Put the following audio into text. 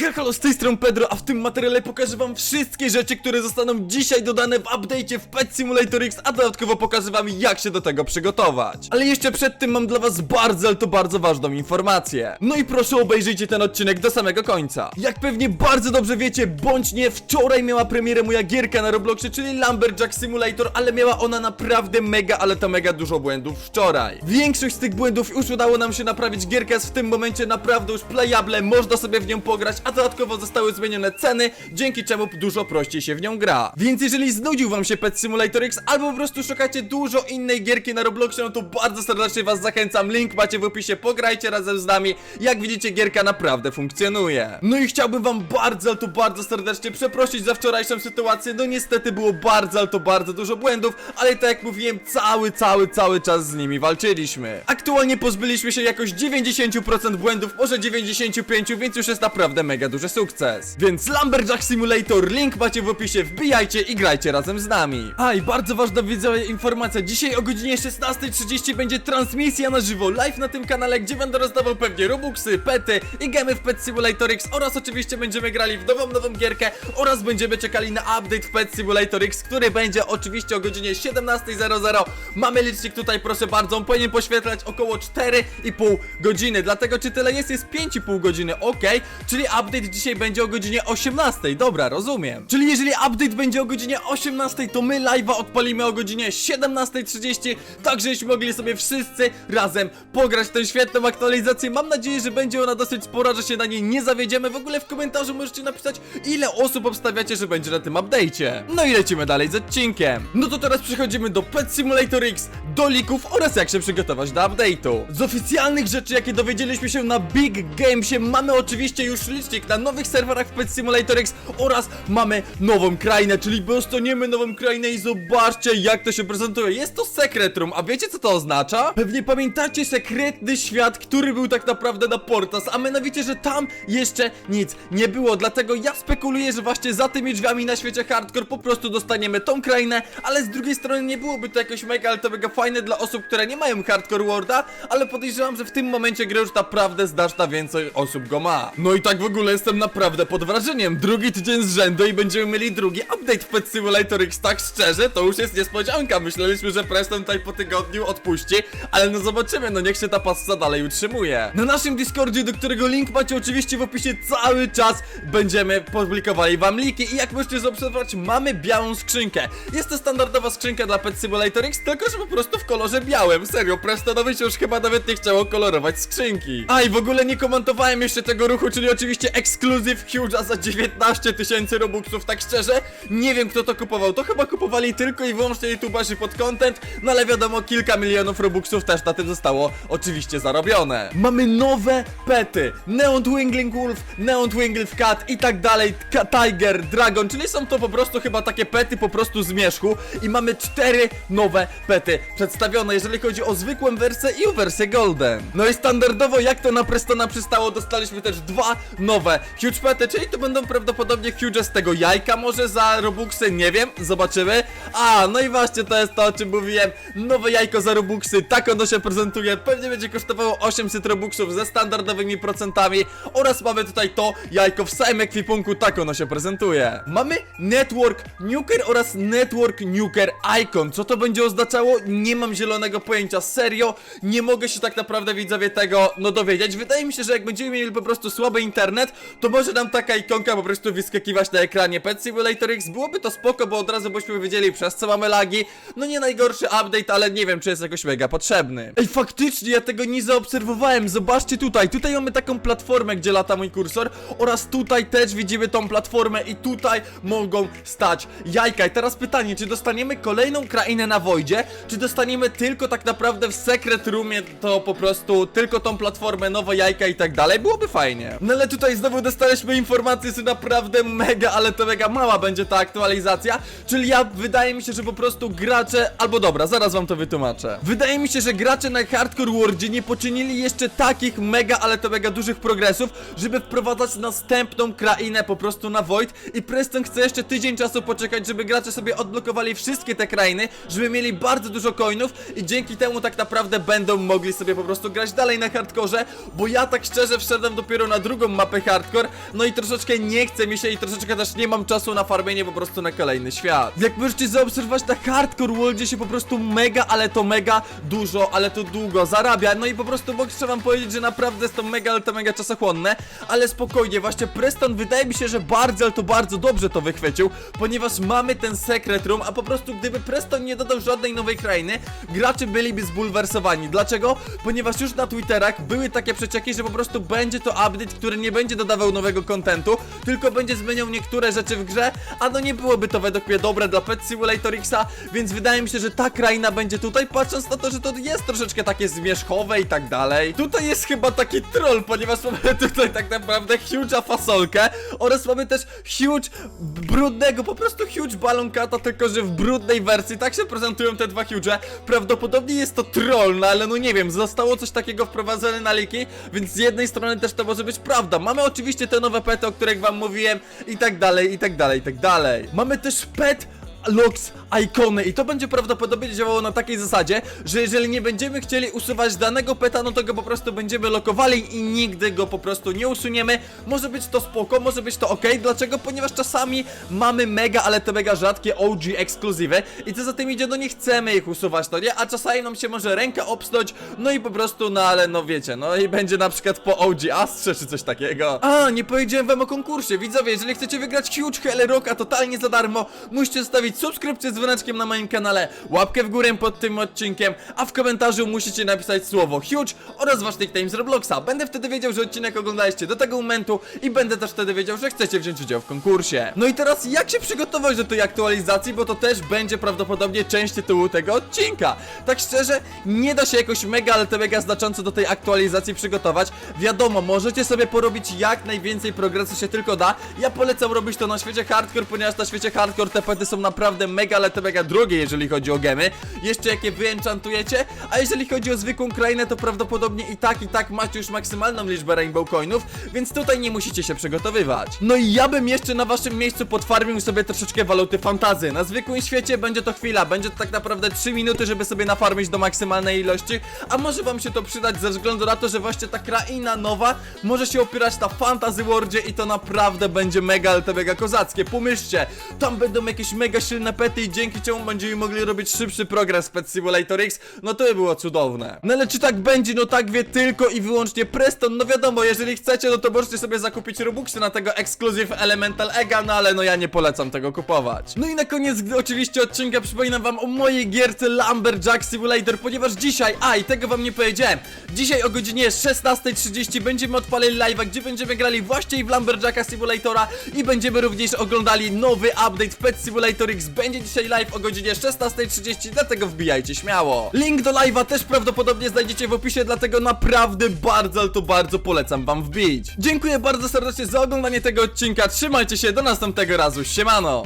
Halo, z tej strony Pedro, a w tym materiale pokażę wam wszystkie rzeczy, które zostaną dzisiaj dodane w update'cie w Pet Simulator X, a dodatkowo pokażę wam jak się do tego przygotować. Ale jeszcze przed tym mam dla was bardzo, ale to bardzo ważną informację. No i proszę obejrzyjcie ten odcinek do samego końca. Jak pewnie bardzo dobrze wiecie, bądź nie, wczoraj miała premierę moja gierka na Robloxie, czyli Lumberjack Simulator, ale miała ona naprawdę mega, ale to mega dużo błędów wczoraj. Większość z tych błędów już udało nam się naprawić, gierka jest w tym momencie naprawdę już playable, można sobie w nią pograć, a dodatkowo zostały zmienione ceny, dzięki czemu dużo prościej się w nią gra. Więc jeżeli znudził wam się Pet Simulator X, albo po prostu szukacie dużo innej gierki na Robloxie, no to bardzo serdecznie was zachęcam, link macie w opisie, pograjcie razem z nami, jak widzicie gierka naprawdę funkcjonuje. No i chciałbym wam bardzo, ale to bardzo serdecznie przeprosić za wczorajszą sytuację, no niestety było bardzo, ale to bardzo dużo błędów, ale tak jak mówiłem, cały, cały, cały czas z nimi walczyliśmy. Aktualnie pozbyliśmy się jakoś 90% błędów, może 95%, więc już jest naprawdę mega duży sukces. Więc Lumberjack Simulator, link macie w opisie, wbijajcie i grajcie razem z nami. A i bardzo ważna widzowie informacja, dzisiaj o godzinie 16.30 będzie transmisja na żywo, live na tym kanale, gdzie będę rozdawał pewnie robuxy, pety i gemy w Pet Simulator X oraz oczywiście będziemy grali w nową, nową gierkę oraz będziemy czekali na update w Pet Simulator X, który będzie oczywiście o godzinie 17.00. Mamy licznik tutaj, proszę bardzo, on powinien poświetlać około 4,5 godziny, dlatego czy tyle jest, jest 5,5 godziny, ok, czyli update dzisiaj będzie o godzinie 18, dobra, rozumiem. Czyli jeżeli update będzie o godzinie 18, to my live'a odpalimy o godzinie 17.30, tak żebyśmy mogli sobie wszyscy razem pograć tę świetną aktualizację. Mam nadzieję, że będzie ona dosyć spora, że się na niej nie zawiedziemy. W ogóle w komentarzu możecie napisać, ile osób obstawiacie, że będzie na tym update'cie. No i lecimy dalej z odcinkiem. No to teraz przechodzimy do Pet Simulator X, do lików oraz jak się przygotować do update'u. Z oficjalnych rzeczy, jakie dowiedzieliśmy się na Big Gamesie, mamy oczywiście już licznik na nowych serwerach w Pet Simulator X oraz mamy nową krainę, czyli dostaniemy nową krainę i zobaczcie jak to się prezentuje. Jest to Secret Room, a wiecie co to oznacza? Pewnie pamiętacie sekretny świat, który był tak naprawdę na Portas, a mianowicie, że tam jeszcze nic nie było, dlatego ja spekuluję, że właśnie za tymi drzwiami na świecie hardcore po prostu dostaniemy tą krainę, ale z drugiej strony nie byłoby to jakoś mega, ale to mega fajne dla osób, które nie mają hardcore worda, ale podejrzewam, że w tym momencie gry już naprawdę znaczna więcej osób go ma. No i tak w ogóle jestem naprawdę pod wrażeniem. Drugi tydzień z rzędu i będziemy mieli drugi update w Pet Simulator X, tak szczerze, to już jest niespodzianka. Myśleliśmy, że Preston tutaj po tygodniu odpuści, ale no zobaczymy, no niech się ta passa dalej utrzymuje. Na naszym Discordzie, do którego link macie oczywiście w opisie, cały czas będziemy publikowali wam liki i jak możecie zaobserwować, mamy białą skrzynkę. Jest to standardowa skrzynka dla Pet Simulator X, tylko że po prostu w kolorze białym. Serio, Prestonowi się już chyba nawet nie chciało kolorować skrzynki. A i w ogóle nie komentowałem jeszcze tego ruchu, czyli oczywiście Exclusive Huge'a za 19 tysięcy robuxów, tak szczerze, nie wiem kto to kupował. To chyba kupowali tylko i wyłącznie youtuberzy pod content, no ale wiadomo, kilka milionów robuxów też na tym zostało oczywiście zarobione. Mamy nowe pety. Neon Twinkling Wolf, Neon Twinkling Cat i tak dalej, Tiger, Dragon, czyli są to po prostu chyba takie pety po prostu z mieszku i mamy cztery nowe pety przedstawione, jeżeli chodzi o zwykłą wersję i o wersję Golden. No i standardowo, jak to na Prestona przystało, dostaliśmy też dwa nowe huge pety, czyli to będą prawdopodobnie huge z tego jajka, może za robuxy, nie wiem, zobaczymy. A, no i właśnie to jest to, o czym mówiłem, nowe jajko za robuxy, tak ono się prezentuje, pewnie będzie kosztowało 800 robuxów ze standardowymi procentami oraz mamy tutaj to jajko w samym ekwipunku, tak ono się prezentuje. Mamy Network Nuker oraz Network Nuker Icon, co to będzie oznaczało? Nie mam zielonego pojęcia, serio, nie mogę się tak naprawdę widzowie tego, no dowiedzieć. Wydaje mi się, że jak będziemy mieli po prostu słaby internet, to może nam taka ikonka po prostu wyskakiwać na ekranie Pet Simulator X, byłoby to spoko, bo od razu byśmy wiedzieli przez co mamy lagi. No nie najgorszy update, ale nie wiem czy jest jakoś mega potrzebny. Ej, faktycznie, ja tego nie zaobserwowałem, zobaczcie tutaj, tutaj mamy taką platformę, gdzie lata mój kursor oraz tutaj też widzimy tą platformę i tutaj mogą stać jajka. I teraz pytanie, czy dostaniemy kolejną krainę na Wojdzie, czy dostaniemy tylko tak naprawdę w Secret Roomie to po prostu tylko tą platformę, nowe jajka i tak dalej, byłoby fajnie. No ale tutaj znowu dostaliśmy informację, że naprawdę mega, ale to mega mała będzie ta aktualizacja, czyli ja, wydaje mi się, że po prostu gracze, albo dobra, zaraz wam to wytłumaczę. Wydaje mi się, że gracze na Hardcore Worldzie nie poczynili jeszcze takich mega, ale to mega dużych progresów, żeby wprowadzać następną krainę po prostu na Void i Preston chce jeszcze tydzień czasu poczekać, żeby gracze sobie odblokowali wszystkie te krainy, żeby mieli bardzo dużo coinów i dzięki temu tak naprawdę będą mogli sobie po prostu grać dalej na hardkorze, bo ja tak szczerze wszedłem dopiero na drugą mapę hardcore, no i troszeczkę nie chce mi się i troszeczkę też nie mam czasu na farmienie po prostu na kolejny świat. Jak możecie zaobserwować, na hardcore worldzie się po prostu mega, ale to mega dużo, ale to długo zarabia, no i po prostu mogę wam powiedzieć, że naprawdę jest to mega, ale to mega czasochłonne, ale spokojnie, właśnie Preston wydaje mi się, że bardzo, ale to bardzo dobrze to wychwycił, ponieważ mamy ten secret room, a po prostu gdyby Preston nie dodał żadnej nowej krainy, gracze byliby zbulwersowani. Dlaczego? Ponieważ już na Twitterach były takie przecieki, że po prostu będzie to update, który nie będzie dodawał nowego kontentu, tylko będzie zmieniał niektóre rzeczy w grze, a no nie byłoby to według mnie dobre dla Pet Simulator Xa, więc wydaje mi się, że ta kraina będzie tutaj, patrząc na to, że to jest troszeczkę takie zmierzchowe i tak dalej. Tutaj jest chyba taki troll, ponieważ mamy tutaj tak naprawdę huge'a fasolkę oraz mamy też huge brudnego, po prostu huge balonkata, tylko że w brudnej wersji, tak się prezentują te dwa huge. Prawdopodobnie jest to troll, no ale no nie wiem, zostało coś takiego wprowadzone na liki, więc z jednej strony też to może być prawda. Mamy oczywiście te nowe pety, o których wam mówiłem i tak dalej, i tak dalej, i tak dalej. Mamy też pet Lux ikony i to będzie prawdopodobnie działało na takiej zasadzie, że jeżeli nie będziemy chcieli usuwać danego peta, no to go po prostu będziemy lokowali i nigdy go po prostu nie usuniemy. Może być to spoko, może być to ok. Dlaczego? Ponieważ czasami mamy mega, ale te mega rzadkie OG ekskluzywy i co za tym idzie, no nie chcemy ich usuwać, no nie? A czasami nam się może ręka obsnąć, no i po prostu, no ale no wiecie, no i będzie na przykład po OG Astrze czy coś takiego. A, nie powiedziałem wam o konkursie. Widzowie, jeżeli chcecie wygrać Huge Hell Rocka totalnie za darmo, musicie zostawić subskrypcję z dzwoneczkiem na moim kanale, łapkę w górę pod tym odcinkiem, a w komentarzu musicie napisać słowo huge oraz wasz nickname z Robloxa. Będę wtedy wiedział, że odcinek oglądaliście do tego momentu i będę też wtedy wiedział, że chcecie wziąć udział w konkursie. No i teraz jak się przygotować do tej aktualizacji, bo to też będzie prawdopodobnie część tytułu tego odcinka. Tak szczerze, nie da się jakoś mega, ale to mega znacząco do tej aktualizacji przygotować. Wiadomo, możecie sobie porobić jak najwięcej progresu się tylko da. Ja polecam robić to na świecie hardcore, ponieważ na świecie hardcore te pety są naprawdę mega, ale to mega drogie, jeżeli chodzi o gemy. Jeszcze jakie wy enchantujecie, a jeżeli chodzi o zwykłą krainę, to prawdopodobnie i tak, i tak macie już maksymalną liczbę rainbow coinów, więc tutaj nie musicie się przygotowywać. No i ja bym jeszcze na waszym miejscu podfarmił sobie troszeczkę waluty fantazy. Na zwykłym świecie będzie to chwila, będzie to tak naprawdę 3 minuty, żeby sobie nafarmić do maksymalnej ilości, a może wam się to przydać ze względu na to, że właśnie ta kraina nowa może się opierać na fantasy worldzie i to naprawdę będzie mega, ale to mega kozackie. Pomyślcie, tam będą jakieś mega silne pety i dzięki czemu będziemy mogli robić szybszy progres w Pet Simulator X, no to by było cudowne. No ale czy tak będzie? No tak wie tylko i wyłącznie Preston. No wiadomo, jeżeli chcecie, no to możecie sobie zakupić Robuxy na tego Exclusive Elemental Ega, no ale no ja nie polecam tego kupować. No i na koniec oczywiście odcinka przypominam wam o mojej gierce Lumberjack Simulator, ponieważ dzisiaj, a i tego wam nie powiedziałem, dzisiaj o godzinie 16.30 będziemy odpalili live'a, gdzie będziemy grali właśnie w Lumberjacka Simulatora i będziemy również oglądali nowy update w Pet Simulator X. Będzie dzisiaj live o godzinie 16.30, dlatego wbijajcie śmiało. Link do live'a też prawdopodobnie znajdziecie w opisie, dlatego naprawdę bardzo, ale to bardzo polecam wam wbić. Dziękuję bardzo serdecznie za oglądanie tego odcinka, trzymajcie się, do następnego razu, siemano!